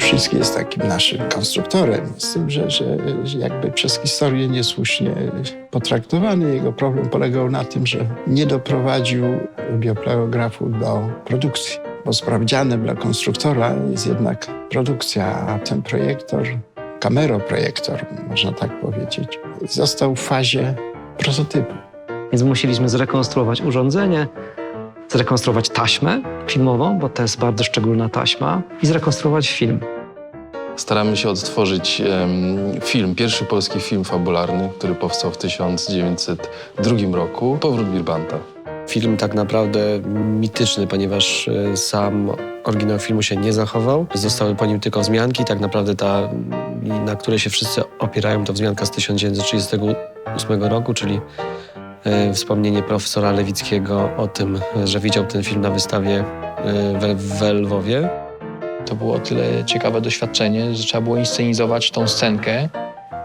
Kamiński jest takim naszym konstruktorem, z tym, że, że że jakby przez historię niesłusznie potraktowany. Jego problem polegał na tym, że nie doprowadził biopleografu do produkcji, bo sprawdzianem dla konstruktora jest jednak produkcja, a ten projektor, kameroprojektor, można tak powiedzieć, został w fazie prototypu. Więc musieliśmy zrekonstruować urządzenie, zrekonstruować taśmę filmową, bo to jest bardzo szczególna taśma, i zrekonstruować film. Staramy się odtworzyć em, film, pierwszy polski film fabularny, który powstał w 1902 roku, Powrót Birbanta. Film tak naprawdę mityczny, ponieważ e, sam oryginał filmu się nie zachował. Zostały po nim tylko wzmianki. Tak naprawdę ta, na której się wszyscy opierają, to wzmianka z 1938 roku, czyli wspomnienie profesora Lewickiego o tym, że widział ten film na wystawie e, we, w Lwowie. To było tyle ciekawe doświadczenie, że trzeba było inscenizować tą scenkę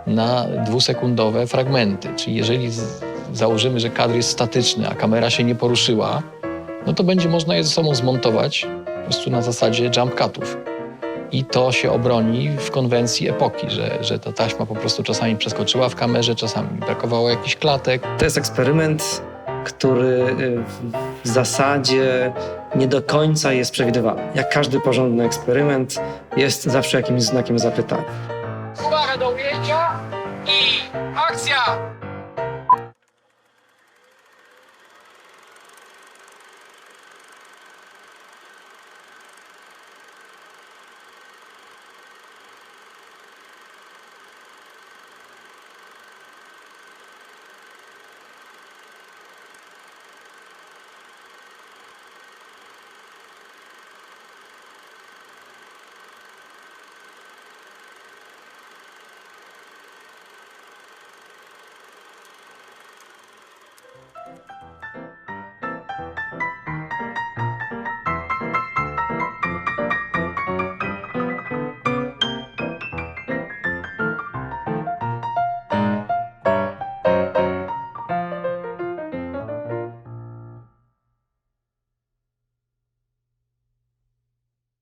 na dwusekundowe fragmenty. Czyli jeżeli założymy, że kadr jest statyczny, a kamera się nie poruszyła, no to będzie można je ze sobą zmontować po prostu na zasadzie jump cutów. I to się obroni w konwencji epoki, że, że ta taśma po prostu czasami przeskoczyła w kamerze, czasami brakowało jakichś klatek. To jest eksperyment, który y, w zasadzie nie do końca jest przewidywalny. Jak każdy porządny eksperyment, jest zawsze jakimś znakiem zapytania. Uwaga do ujęcia i akcja! Música